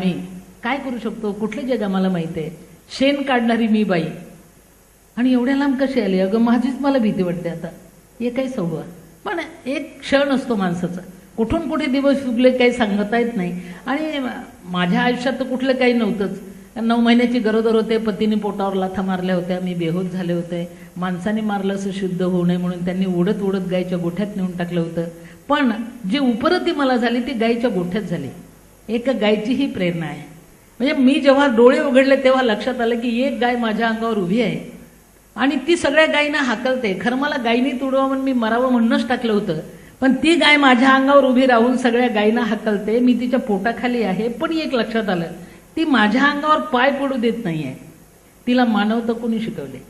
मी काय करू शकतो? कुठले जग आम्हाला माहीत आहे? शेण काढणारी मी बाई. आणि एवढ्या लांब कशी आली? अगं माझीच मला भीती वाटते आता. हे काही सव्वा पण एक क्षण असतो माणसाचा. कुठून कुठे दिवस उगले काही सांगता येत नाही. आणि माझ्या आयुष्यात तर कुठलं काही नव्हतंच. नऊ महिन्याची गरोदर होते पतीने पोटावर लाथा मारल्या होत्या मी बेहोश झाले होते. माणसाने मारलं असं शुद्ध होऊ नये म्हणून त्यांनी उडत उडत गायच्या गोठ्यात नेऊन टाकलं होतं. पण जी उपरती मला झाली ती गायीच्या गोठ्यात झाली. एक गायची ही प्रेरणा आहे. म्हणजे मी जेव्हा डोळे उघडले तेव्हा लक्षात आलं की एक गाय माझ्या अंगावर उभी आहे. आणि ती सगळ्या गायींना हाकलते. खरं मला गायीने तुडवा म्हणून मी मरावं म्हणूनच टाकलं होतं. पण ती गाय माझ्या अंगावर उभी राहून सगळ्या गायींना हाकलते. मी तिच्या पोटाखाली आहे. पण एक लक्षात आलं ती माझ्या अंगावर पाय पडू देत नाहीये. तिला मानवता कोणी शिकवले?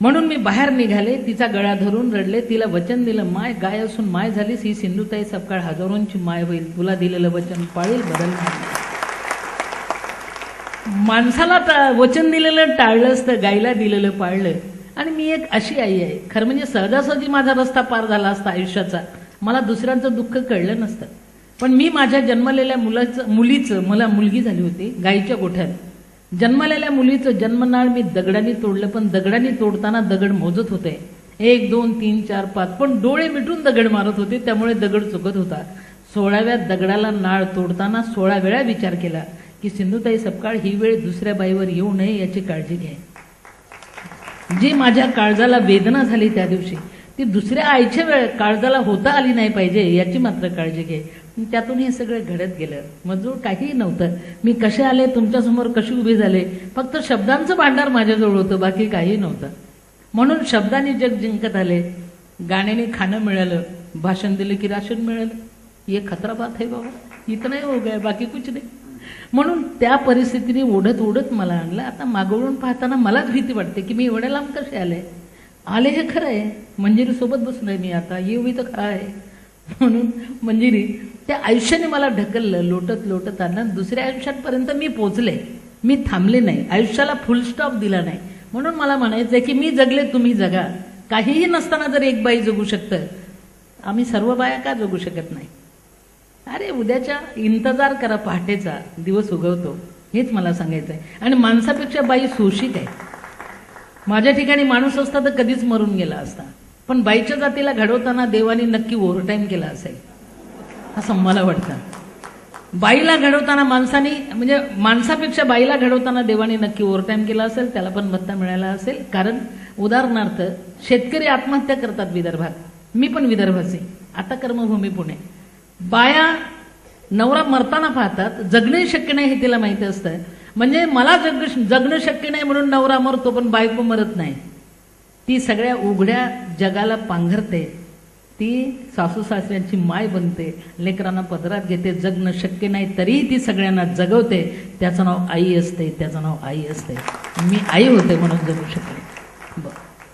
म्हणून मी बाहेर निघाले तिचा गळा धरून रडले तिला वचन दिलं माय गाय असून माय झालीस ही सिंधुताई सपकाळ हजारोंची माय होईल तुला दिलेलं वचन पाळील बदल माणसाला वचन दिलेलं टाळलं असतं गायला दिलेलं पाळलं. आणि मी एक अशी आई आहे खरं म्हणजे सहजासहजी माझा रस्ता पार झाला असता आयुष्याचा. मला दुसऱ्यांचं दुःख कळलं नसतं. पण मी माझ्या जन्मलेल्या मुलाचं मुलीचं मला मुलगी झाली होती गाईच्या गोठ्यात. जन्मलेल्या मुलीचं जन्मनाळ मी दगडाने तोडलं पण दगडाने तोडताना दगड मोजत होते. एक दोन तीन चार पाच. पण डोळे मिटून दगड मारत होते त्यामुळे दगड चुकत होता. सोळाव्या दगडाला नाळ तोडताना सोळा वेळा विचार केला की सिंधुताई सपकाळ ही वेळ दुसऱ्या बाईवर येऊ नये याची काळजी घ्या जी माझ्या काळजाला वेदना झाली त्या दिवशी ती दुसऱ्या आईच्या वेळ काळजाला होता आली नाही पाहिजे याची मात्र काळजी घे. त्यातून हे सगळं घडत गेलं. मजूर काहीही नव्हतं. मी कसे आले तुमच्यासमोर कशी उभी झाले? फक्त शब्दांचं भांडार माझ्याजवळ होतं बाकी काही नव्हतं. म्हणून शब्दाने जग जिंकत आले. गाण्याने खाणं मिळालं. भाषण दिलं की राशन मिळालं. ये खतराबात आहे बाबा. इथं नाही हो गया बाकी कुछ नाही. म्हणून त्या परिस्थितीने ओढत ओढत मला आणलं. आता मागवळून पाहताना मलाच भीती वाटते की मी एवढ्या लांब कसे आले? आले हे खरं आहे. मंजिरी सोबत बसलोय मी आता. येऊ तर खरं आहे. म्हणून मंजिरी त्या आयुष्याने मला ढकललं लोटत लोटत आणलं. दुसऱ्या आयुष्यापर्यंत मी पोचले. मी थांबले नाही. आयुष्याला फुल स्टॉप दिला नाही. म्हणून मला म्हणायचंय की मी जगले तुम्ही जगा. काहीही नसताना जर एक बाई जगू शकतं आम्ही सर्व बाया का जगू शकत नाही? अरे उद्याच्या इंतजार करा पहाटेचा. दिवस उगवतो. हेच मला सांगायचं आहे आणि माणसापेक्षा बाई शोषित आहे. माझ्या ठिकाणी माणूस असता तर कधीच मरून गेला असता. पण बाईच्या जातीला घडवताना देवाने नक्की ओव्हरटाईम केला असेल. असं मला वाटतं. बाईला घडवताना माणसाने म्हणजे माणसापेक्षा बाईला घडवताना देवाने नक्की ओव्हरटाईम केला असेल त्याला पण भत्ता मिळाला असेल. कारण उदाहरणार्थ शेतकरी आत्महत्या करतात विदर्भात. मी पण विदर्भाचे. आता कर्मभूमी पुणे. बाया नवरा मरताना पाहतात जगणे शक्य नाही हे तिला माहिती असतं. म्हणजे मला जग जगणं शक्य नाही म्हणून नवरा मरतो पण बायको मरत नाही. ती सगळ्या उघड्या जगाला पांघरते. ती सासू सासऱ्यांची माय बनते लेकरांना पदरात घेते जगणं शक्य नाही तरीही ती सगळ्यांना जगवते. त्याचं नाव आई असते त्याचं नाव आई असते. मी आई होते म्हणून जगू शकते